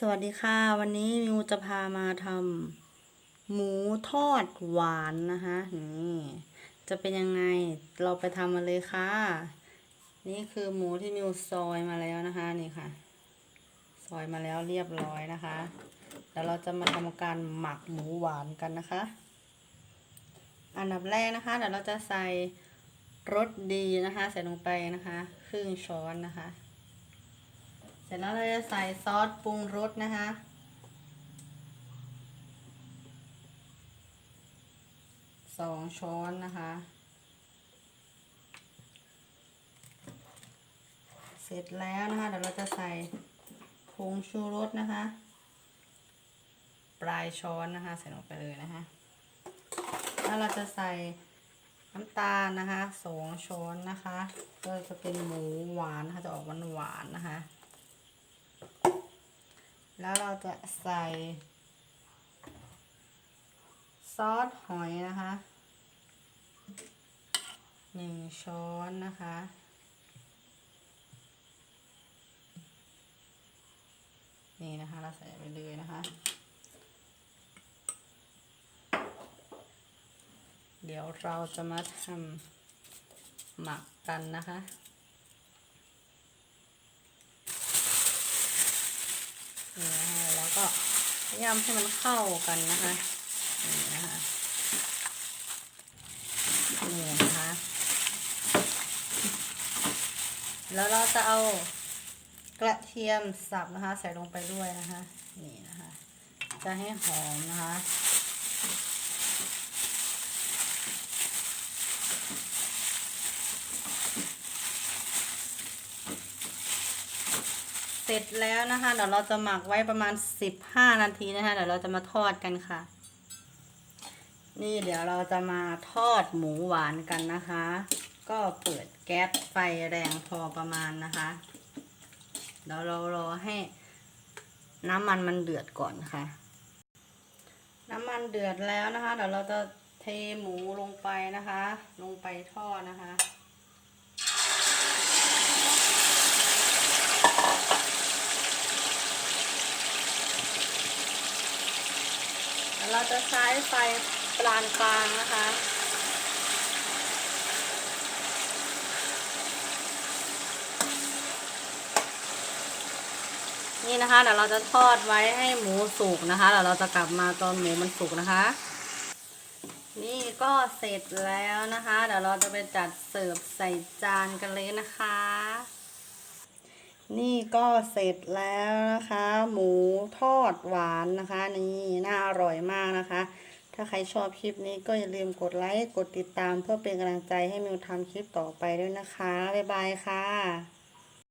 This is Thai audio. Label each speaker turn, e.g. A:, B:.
A: สวัสดีค่ะ วันนี้มิวจะพามาทำหมูทอดหวานนะคะนี่จะเป็นยังไงเราไปทำมาเลยค่ะ นี่คือหมูที่มิวซอยมาแล้วนะคะนี่ค่ะ ซอยมาแล้วเรียบร้อยนะคะเดี๋ยวเราจะมาทำการหมักหมูหวานกันนะคะ อันดับแรกนะคะเดี๋ยวเราจะใส่รสดีนะคะ ใส่ลงไปนะคะ ครึ่งช้อนนะคะ เสร็จแล้วเราจะใส่ซอสปรุงรสนะคะ สองช้อนนะคะ เสร็จแล้วนะคะ เดี๋ยวเราจะใส่ผงชูรสนะคะ ปลายช้อนนะคะ ใส่ลงไปเลยนะคะ แล้วเราจะใส่น้ำตาลนะคะสองช้อนนะคะ ก็จะเป็นหมูหวานนะคะจะออกหวานหวานนะคะ แล้วเราจะใส่ ซอสหอยนะคะหนึ่งช้อนนะคะนี่นะคะเราใส่ไปเลยนะคะ เดี๋ยวเราจะมาทำหมักกันนะคะ นี่นะคะแล้วก็พ ยายามให้มันเข้ากันนะคะนี่นะคะนี่นะคะ แล้วเราจะเอากระเทียมสับนะคะ ใส่ลงไปด้วยนะคะ นี่นะคะ จะให้หอมนะคะ ร็จแล้วนะคะเดี๋ยวเราจะหมักไว้ประมาณ 15 นาทีนะคะเดี๋ยวเราจะมาทอดกันค่ะ นี่เดี๋ยวเราจะมาทอดหมูหวานกันนะคะ ก็เปิดแก๊สไฟแรงพอประมาณนะคะเดี๋ยวเรารอให้น้ำมันมันเดือดก่อนนะคะน้ำมันเดือดแล้วนะคะ เดี๋ยวเราจะเทหมูลงไปนะคะ ลงไปทอดนะคะ เราจะใช้ไฟปานกลางนะคะ นี่นะคะเดี๋ยวเราจะทอดไว้ให้หมูสุกนะคะเดี๋ยวเราจะกลับมาตอนหมูมันสุกนะคะ นี่ก็เสร็จแล้วนะคะ เดี๋ยวเราจะไปจัดเสิร์ฟใส่จานกันเลยนะคะ นี่ก็เสร็จแล้วนะคะ หมูทอดหวานนะคะ นี่น่าอร่อยมากนะคะ ถ้าใครชอบคลิปนี้ก็อย่าลืมกดไลค์กดติดตามเพื่อเป็นกำลังใจให้มิวทำคลิปต่อไปด้วยนะคะ บ๊ายบายค่ะ